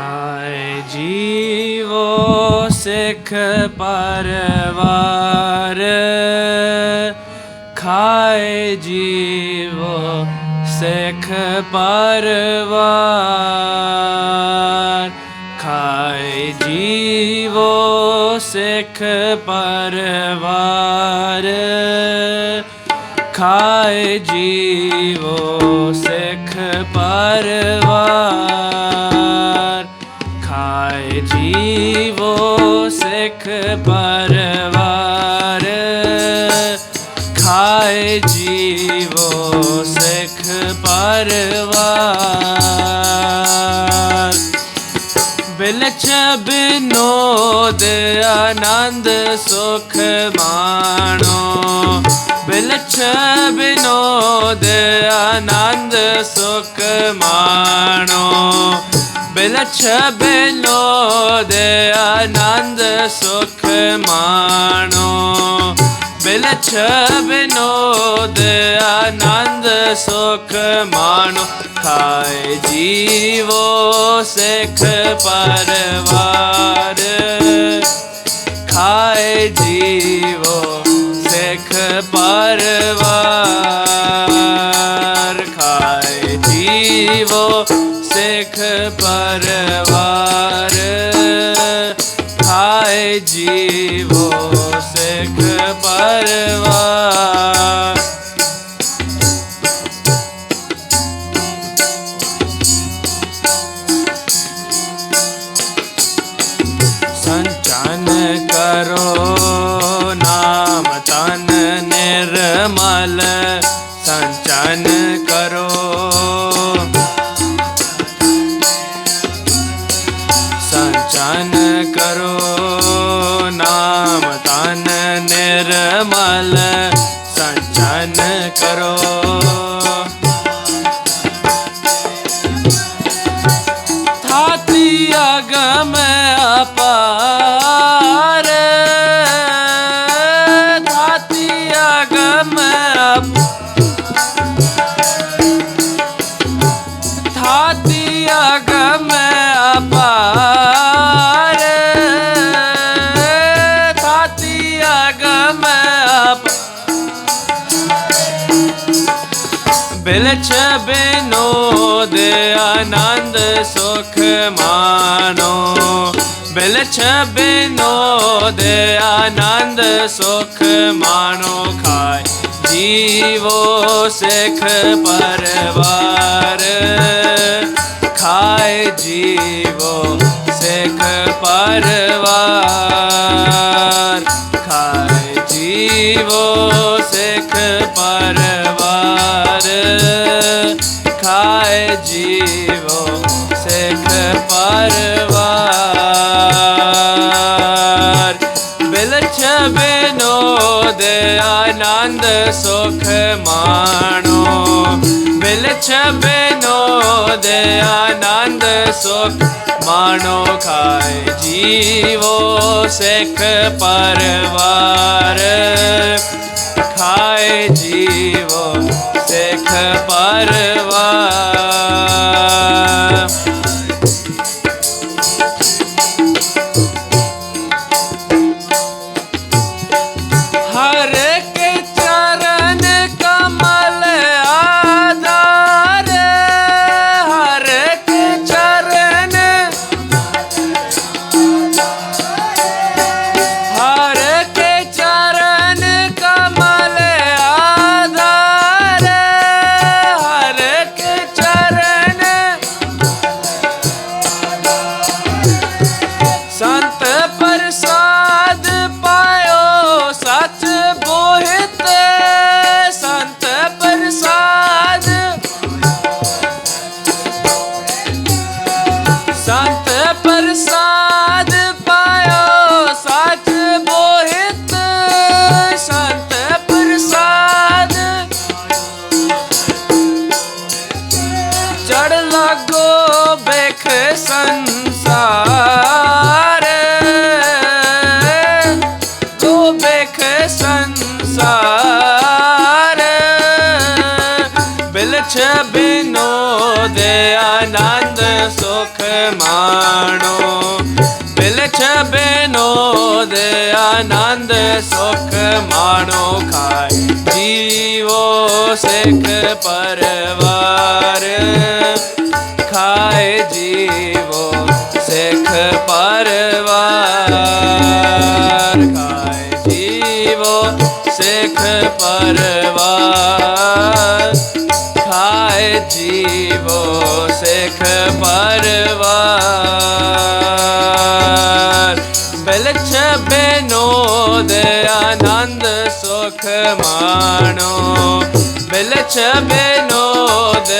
ਖਾਏ ਜੀਵੋ ਸਿੱਖ ਪਰਵਾਰ, ਖਾਏ ਜੀਵੋ ਸਿੱਖ ਪਰਵਾਰ, ਖਾਏ ਜੀਵੋ ਸਿੱਖ ਪਰਵਾਰ, ਖਾਏ ਜੀਵੋ ਸਿੱਖ ਪਰਵਾਰ। ਜੀਵੋ ਸਿੱਖ ਪਰਵਾਰ, ਖਾਏ ਜੀਵੋ ਸਿੱਖ ਪਰਵਾਰ। ਬਿਲਛ ਬਿਨੋਦ ਆਨੰਦ ਸੁਖ ਮਾਣੋ ਬਿਲਛ ਬਿਨੋਦ ਆਨੰਦ ਸੁਖ ਮਾਣੋ। ਬਿਲਛ ਬਿਨੋਦ ਆਨੰਦ ਸੁਖ ਮਾਣੋ ਬਿਲਛ ਬਿਨੋਦ ਆਨੰਦ ਸੁਖ ਮਾਣੋ ਖਾਏ ਜੀਵੋ ਸਿੱਖ ਪਰਵਾਰ ਖਾਏ ਸਿੱਖ ਪਰਵਾਰ ਨਾਮ ਤਨ ਨਿਰਮਲ ਸੰਚਨ ਕਰੋ। ਥਾਤੀ ਅਗਮ ਅਪਾਰ। ਥਾਤੀ ਅਗਮ ਅਪ ਥਾਤੀ ਅਗਮ ਬਿਨੋਦ ਆਨੰਦ ਸੁਖ ਮਾਨੋ ਬਿਲਛ ਬਿਨੋਦ ਆਨੰਦ ਸੁਖ ਮਾਨੋ ਖਾਏ ਜੀਵੋ ਸਿੱਖ ਪਰਵਾਰ ਖਾਏ ਜੀਵੋ ਸਿੱਖ ਪਰਵਾਰ ਖਾਏ ਜੀਵੋ ਸਿੱਖ ਪਰਵਾਰ ਪਰਵਾਰ ਬਿਲਛ ਬਿਨੋਦ ਆਨੰਦ ਸੁਖ ਮਾਣੋ। ਬਿਲਛ ਬਿਨੋਦ ਆਨੰਦ ਸੁਖ ਮਾਣੋ। ਖਾਏ ਜੀਵੋ ਸਿੱਖ ਪਰਵਾਰ। ਖਾਏ ਜੀਵੋ ਸਿੱਖ ਪਰਵਾਰ। ਆਨੰਦ ਸੁਖ ਮਾਣੋ ਬਿਲਛ ਬਿਨੋਦ ਆਨੰਦ ਸੁਖ ਮਾਣੋ ਖਾਏ ਜੀਵੋ ਸਿੱਖ ਪਰਵਾਰ ਖਾਏ ਜੀਵੋ ਸਿੱਖ ਪਰਵਾਰ ਖਾਏ ਜੀਵੋ ਸਿੱਖ ਪਰਵਾਰ ਖਾਏ ਜੀਵੋ ਸਿੱਖ ਪਰਵਾਰ ਬਿਲਛ ਬਿਨੋਦ ਆਨੰਦ ਸੁਖ ਮਾਣੋ ਬਿਲਛ ਬਿਨੋਦ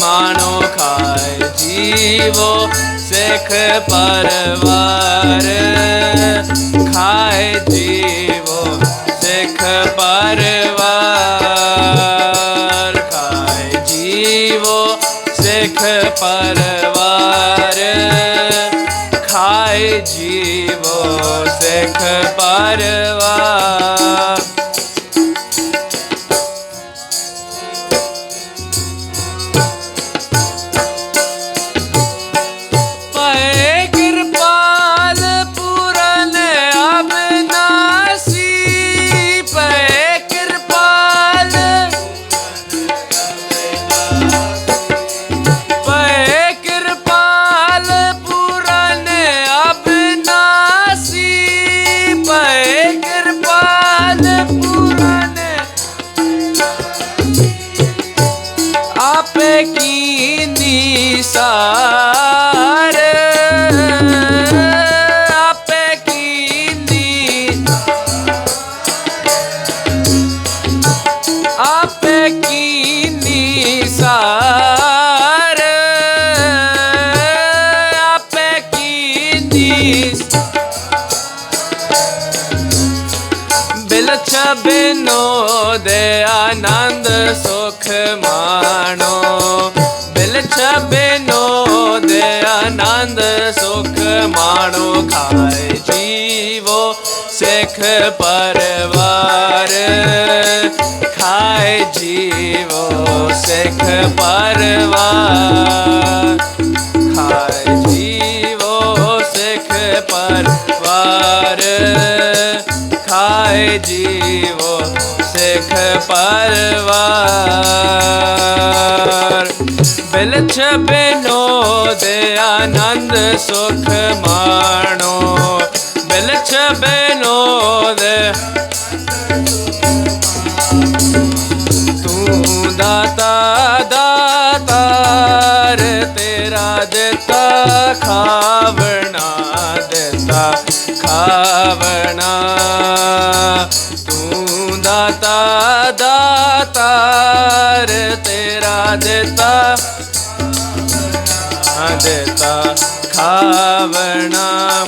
ਮਾਣੋ ਖਾਏ ਜੀਵੋ ਸਿੱਖ ਪਰਵਾਰ ਖਾਏ ਜੀਵੋ ਸਿੱਖ ਪਰਵਾਰ ਸਿੱਖ ਪਰਵਾਰ ਖਾਏ ਜੀਵੋ ਸਿੱਖ ਪਰਵਾਰ ਬਿਲਛ ਬਿਨੋਦ ਆਨੰਦ ਸੁਖ ਮਾਣੋ ਬਿਲਛ ਬਿਨੋਦ ਆਨੰਦ ਸੁਖ ਮਾਣੋ ਖਾਏ ਜੀਵੋ ਸਿੱਖ ਪਰਵਾਰ ਖਾਏ ਜੀਵੋ ਸਿੱਖ ਪਰਵਾਰ ਖਾਏ ਖਾਏ ਜੀਵੋ ਸਿੱਖ ਪਰਵਾਰ। ਬਿਲਛ ਦੇ ਆਨੰਦ ਸੁਖ ਮਾਣੋ। ਬਿਲਛ ਦੇ ਤੂੰ ਦਾਤਾ, ਦਾਤਾਰ, ਤੇਰਾ ਦਿੱਤਾ ਖਾਵਣਾ ਖਾਵਣਾ। ਤੂੰ ਦਾਤਾ ਦਾਤਾਰ ਤੇਰਾ ਦਿੱਤਾ। ਦਿੱਤਾ ਖਾਵਣਾ।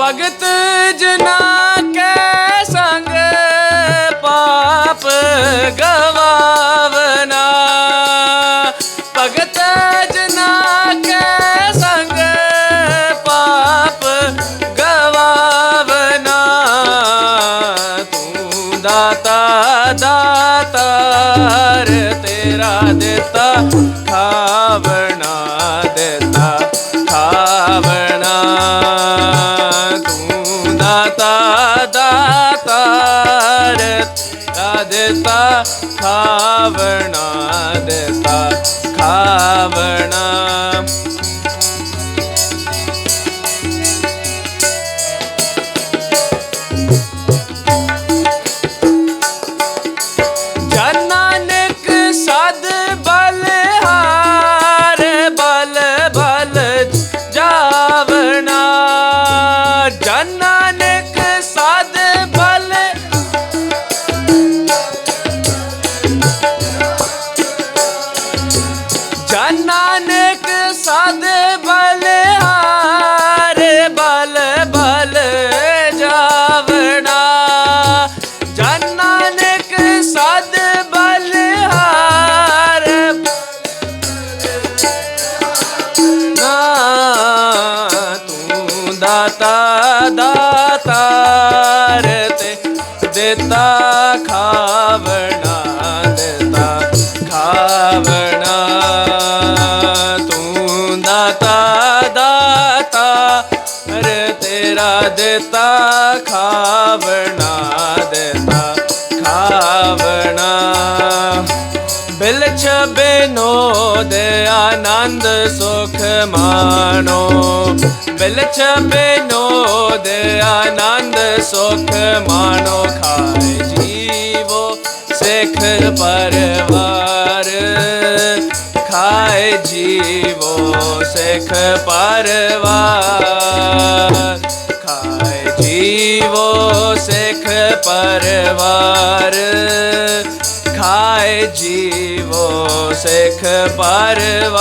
ਭਗਤ ਜਨਾ ਤੇਰਾ ਦਿੱਤਾ ਖਾਵਣਾ ਦਿੱਤਾ ਖਾਵਣਾ। ਤੂੰ ਦਾਤਾ ਦਾਤਾਰ ਦਿੱਤਾ ਖਾਵਣਾ ਦਿੱਤਾ ਖਾਵਣਾ। thought ਦਿੱਤਾ, ਖਾਵਣਾ ਦਿੱਤਾ, ਖਾਵਣਾ। ਬਿਲ ਛਬੇ ਦੇ ਆਨੰਦ ਸੁਖ ਮਾਣੋ। ਬਿਲ ਛਬੇ ਦੇ ਆਨੰਦ ਸੁਖ ਮਾਣੋ। ਖਾਏ ਜੀਵੋ ਸਿੱਖ ਪਰਵਾਰ। ਖਾਏ ਜੀਵੋ ਸਿੱਖ ਪਰਵਾਰ। ਖਾਏ ਜੀਵੋ ਸਿੱਖ ਪਰਵਾਰ ਖਾਏ ਜੀਵੋ ਸਿੱਖ ਪਰਵਾਰ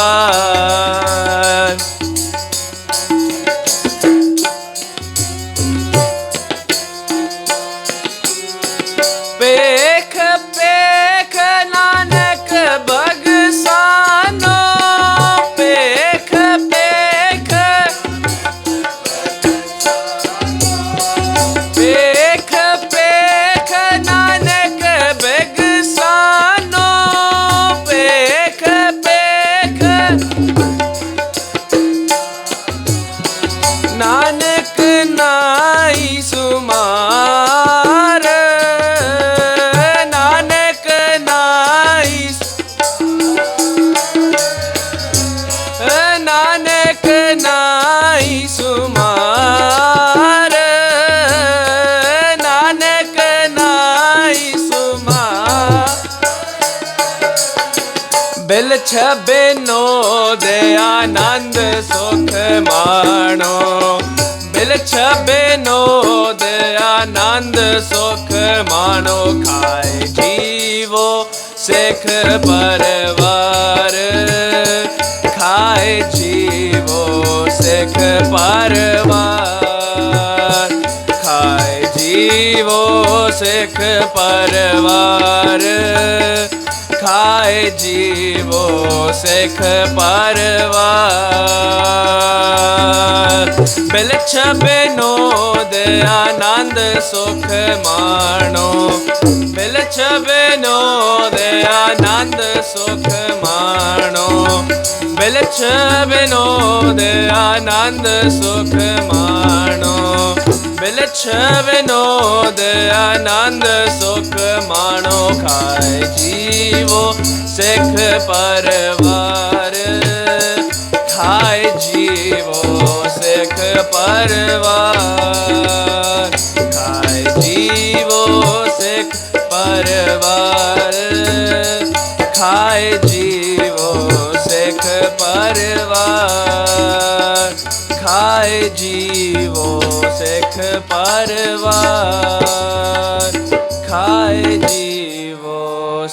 ਬਿਲ ਛਬੇ ਨੋ ਦੇ ਆਨੰਦ ਸੁਖ ਮਾਣੋ। ਬਿਲ ਛਬੇ ਨੋ ਦੇ ਆਨੰਦ ਸੁਖ ਮਾਣੋ, ਖਾਏ ਜੀਵੋ ਸਿੱਖ ਪਰਵਾਰ। ਖਾਏ ਜੀਵੋ ਸਿੱਖ ਪਰਵਾਰ। ਖਾਏ ਜੀਵੋ ਸਿੱਖ ਪਰਵਾਰ। ਖਾਏ ਜੀਵੋ ਸਿੱਖ ਪਰਵਾਰ ਬਿਲ ਛਬੇ ਨੋ ਦੇ ਆਨੰਦ ਸੁਖ ਮਾਣੋ ਬਿਲ ਛਬੇ ਨੋ ਦੇ ਆਨੰਦ ਸੁਖ ਮਾਣੋ ਬਿਲ ਛਬੇ ਨੋ ਦੇ ਆਨੰਦ ਸੁਖ ਮਾਣੋ ਬਿਲ ਛਬੇ ਨੋ ਦੇ ਆਨੰਦ ਸੁਖ ਮਾਣੋ ਖਾਏ ਜੀਵੋ ਸਿੱਖ ਪਰਵਾਰ ਖਾਏ ਜੀਵੋ ਸਿੱਖ ਪਰਵਾਰ ਖਾਏ ਜੀਵੋ ਸਿੱਖ ਪਰਵਾਰ ਖਾਏ ਜੀਵੋ ਸਿੱਖ ਪਰਵਾਰ ਖਾਏ ਜੀਵੋ